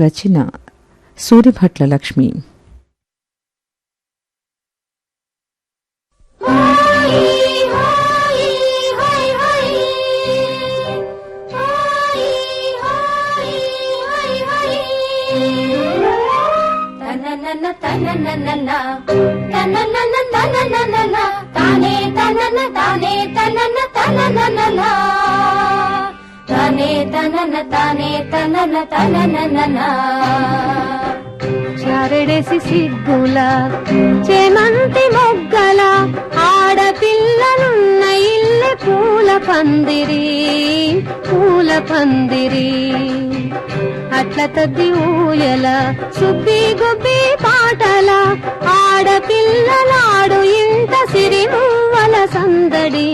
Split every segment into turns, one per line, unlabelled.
రచన సూరిభట్ల లక్ష్మి.
తననన తనననన తననన తనననన తానే తనన తానే తనన తనననన తనన తనన తనననన. చారడేసి సిగ్గుల చేమంతి మొగ్గల ఆడపిల్లలున్న ఇల్లె పూల పందిరి పూల పందిరి. అట్ల తద్ది ఊయల సుబ్బి గుబ్బి పాటల ఆడపిల్లలాడు ఇంత సిరిమూవల సందడి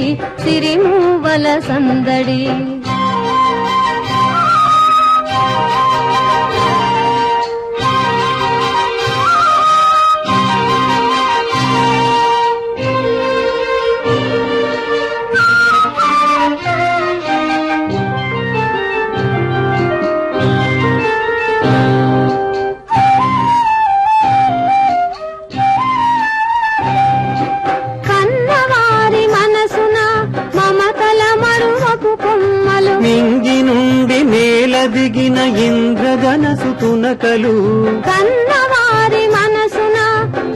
సిరిమూవల సందడి.
దిగిన ఇంద్రధనసు తునకలు
కన్నవారి మనసున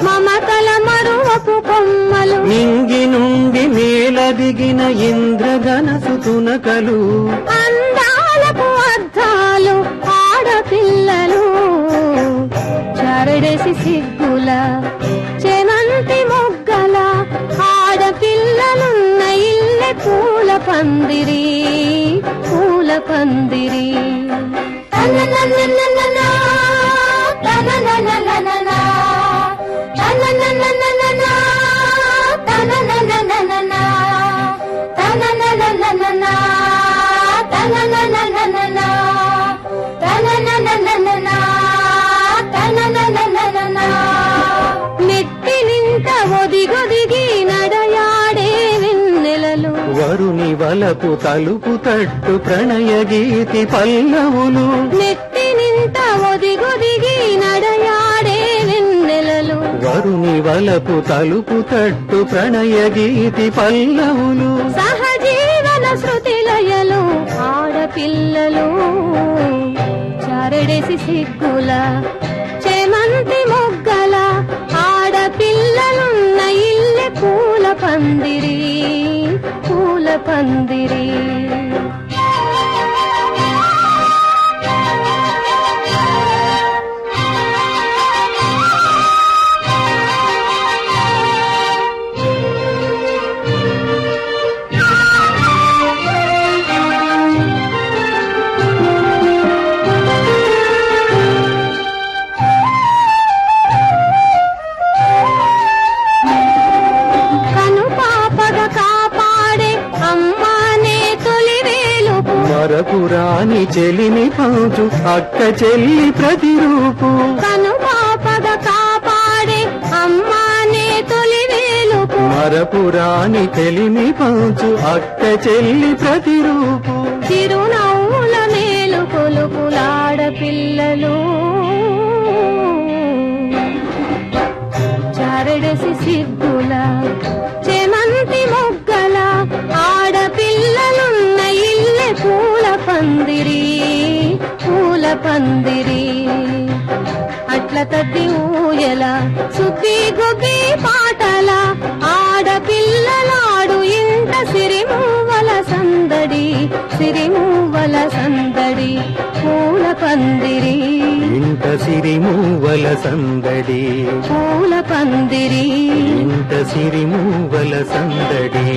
మమతల మరువపు కొమ్మలు.
మింగి నుండి నేల దిగిన ఇంద్రధనసు తునకలు
అందాలకు అర్థాలు ఆడపిల్లలు. చారడేసి సిగ్గుల చేమంతి మొగ్గల ఆడపిల్లలున్న ఇల్లె పూల పందిరి పూల పందిరి.
వరుని వలపు తలుపు తట్టు ప్రణయ గీతి పల్లవులు. వలపు తలుపు తట్టు ప్రణయ గీతి పల్లవులు.
సహజీవన శృతిలయలు ఆడపిల్లలు. చారడేసి సిగ్గుల చేమంతి మొగ్గల ఆడపిల్లలున్న ఇల్లె పూల పందిరి పూల పందిరి. వేలుపు
మరపురాని చెలిమి పంచు అక్క చెల్లి ప్రతిరూపు.
కను పాపగా కాపాడే అమ్మానే తొలి వేలుపు.
మరపురాని తెలిమి పంచు అక్క చెల్లి ప్రతిరూపు.
చిరునవ్వుల మేలు కొలుపులాడ పిల్లలు. చారడసి సిగ్గుల పందిరి. అట్ల తద్ది ఊయల సుబ్బి గుబ్బి పాటల ఆడపిల్లలాడు ఇంత సిరిమూవల సందడి సిరిమూవల సందడి పూల పందిరి.
ఇంత సిరిమూవల సందడి
పూల పందిరి.
ఇంత సిరిమూవల సందడి.